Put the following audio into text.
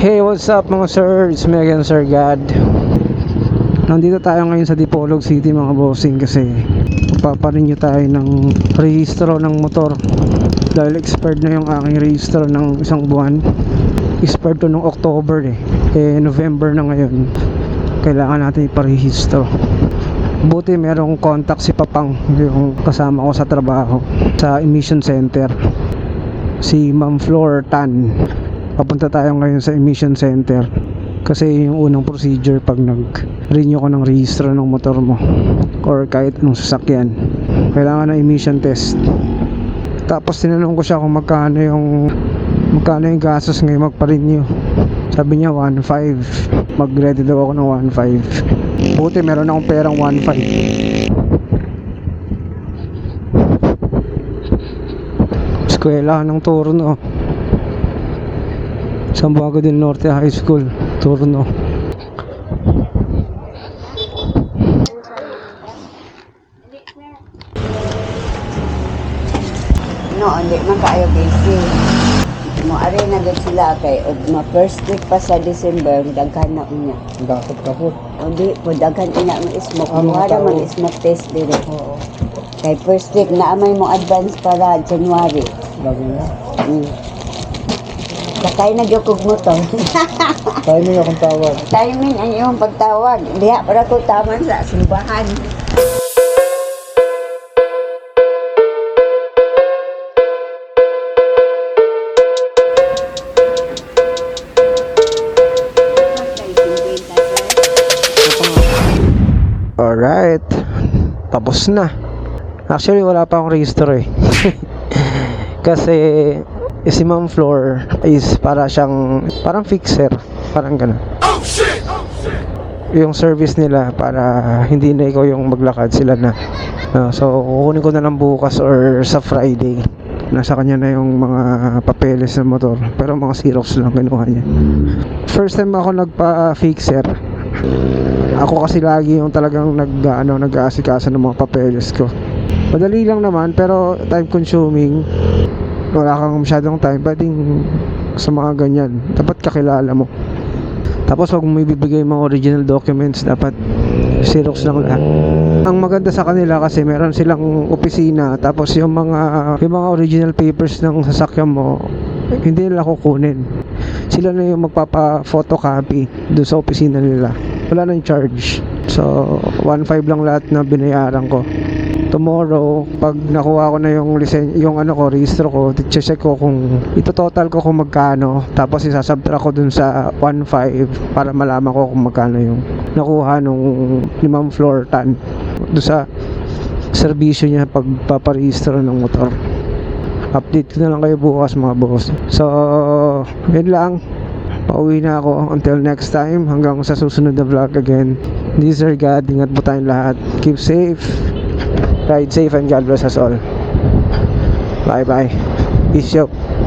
Hey, what's up mga sir? It's me again, Sir God. Nandito tayo ngayon sa Dipolog City mga bossing kasi paparenew tayo ng rehistro ng motor. Dahil expired na yung aking rehistro ng isang buwan. Expired to nung October eh. Eh November na ngayon. Kailangan natin iparehistro. Buti merong contact si Papang yung kasama ko sa trabaho sa emission center. Si Ma'am Flor Tan papunta tayo ngayon sa emission center. Kasi yung unang procedure pag nag-renew ka ng rehistro ng motor mo or kahit anong sasakyan kailangan ng emission test. Tapos tinanong ko siya kung magkano yung magkano yung gastos ngayon magpa-renew. Sabi niya 1.5 mag-ready daw ako ng 1.5 buti meron akong perang 1.5 eskwela ng Turno Sambago del Norte High School Turno No, hindi man kaayo busy. Mo ari na gid sila kay ug ma first week pa sa December daghan na unya. Bakit ka po? Undi po daghan ina mo smoke. Ah, mga Wala tao. man smoke test dire. Kay first week na amay mo advance para January. Lagi na Mm. Sakay na gyud kog motor. Tayo mo akong tawag Timing ang iyong pagtawag. Diha para ko taman sa simbahan. Alright Tapos na Actually wala pa akong register eh Kasi eh, si Ma'am Floor is para siyang parang fixer. Parang ganun. Yung service nila para hindi na ikaw yung maglakad sila na. Ah, so kukunin ko na lang bukas or sa Friday. Nasa kanya na yung mga papeles ng motor. Pero mga Xerox lang kinuha niya. First time ako nagpa fixer ako kasi lagi yung talagang nag ano nag-aasikaso ng mga papeles ko. Madali lang naman pero time consuming wala kang masyadong time pwedeng sa mga ganyan. Dapat kakilala mo. Tapos wag mo ibibigay mga original documents dapat Xerox lang lahat ang maganda sa kanila kasi meron silang opisina tapos yung mga yung mga original papers ng sasakyan mo hindi nila kukunin. Sila na yung magpapa photocopy doon sa opisina nila. Wala nang charge. So 1.5 lang lahat na binayaran ko tomorrow pag nakuha ko na yung lisen yung ano ko registro ko check ko kung ito total ko kung magkano. Tapos isasubtract ko dun sa 1.5 para malaman ko kung magkano yung nakuha nung limang floor tan doon sa serbisyo niya pagpaparehistro ng motor. Update ko na lang kayo bukas mga boss. So yun lang. Pauwi na ako. Until next time hanggang sa susunod na vlog again. This is Sir God ingat po tayong lahat. Keep safe ride safe and God bless us all. Bye bye peace out